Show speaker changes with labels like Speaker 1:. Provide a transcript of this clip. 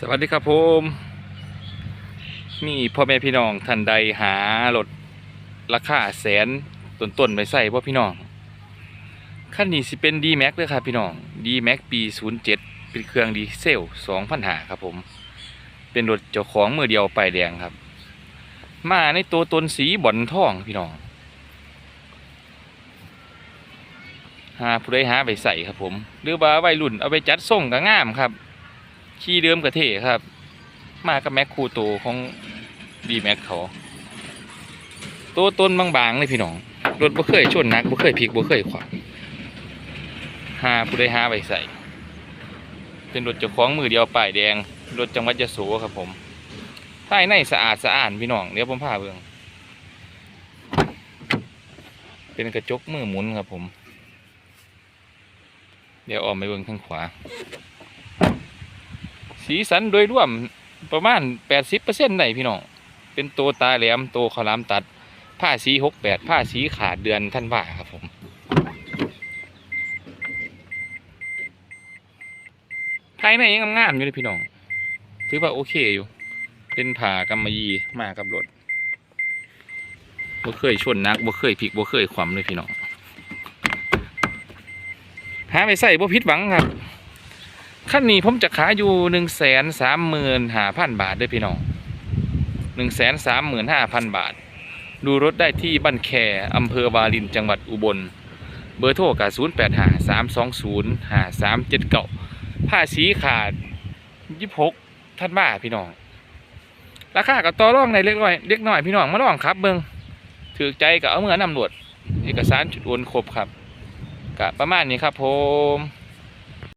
Speaker 1: สวัสดีครับผมมีพ่อแม่พี่น้องท่านใดหารถราคาแสนต้นๆไปใส่บ่อพี่น้องคันนี้สิเป็น D Max เด้อครับพี่น้อง D Max ปี 07 เป็นเครื่องดีเซล2,500ครับผม เป็นรถเจ้าของมือเดียวป้ายแดงครับ มาในตัวตนสีบ่อนทองพี่น้องหาผู้ใดหาไปใส่ครับผม หรือว่าวัยรุ่นเอาไปจัดส่งก็งามครับ ขี่เดิมกระเทครับ มากับแม็กคูโตของดีแม็กเขาตัวต้นบางๆเลยพี่น้องรถบ่เคยชนนักบ่เคยพลิกบ่เคยขวางหาผู้ใดหาไปใส่ เป็นรถเจ้าของมือเดียวป้ายแดง รถจังหวัดยะโสครับผมภายในสะอาดสะอาดพี่น้องเดี๋ยวผมพาเบิ่งเป็นกระจกมือหมุนครับผม เดี๋ยวออกไปเบิ่งทางขวา สีสันโดยรวมประมาณ 80%ได้พี่น้อง เป็นตัวตาแหลมตัวขาลามตัด ผ้าสี 68 ผ้าสีขาดเดือนท่านว่าครับผมภายในยังงามอยู่เลยพี่น้อง ถือว่าโอเคอยู่ เป็นผ่ากำมะหยี่มากับรถบ่เคยชนนักบ่เคยพลิกบ่เคยขวำเลยพี่น้อง หาไปใส่บ่ผิดหวังครับ ขั้นนี้ผมจะขายอยู่หนึ่งแสนสามหมื่นห้าพันบาทด้วยพี่น้องหนึ่งแสนสามหมื่นห้าพันบาท ดูรถได้ที่บ้านแคอำเภอวารินจังหวัดอุบล เบอร์โทรกับศูนย์แปดห้าสามสองศูนย์ห้าสามเจ็ดเก้าผ้าสีขาดยี่หกท่านบ้าพี่น้อง ราคากับต่อรองในเล็กน้อยเล็กน้อยพี่น้องมาลองครับเบิงถือใจกับเอาเมื่อนำรวจเอกสารจุดโอนครบครับกะประมาณนี้ครับผม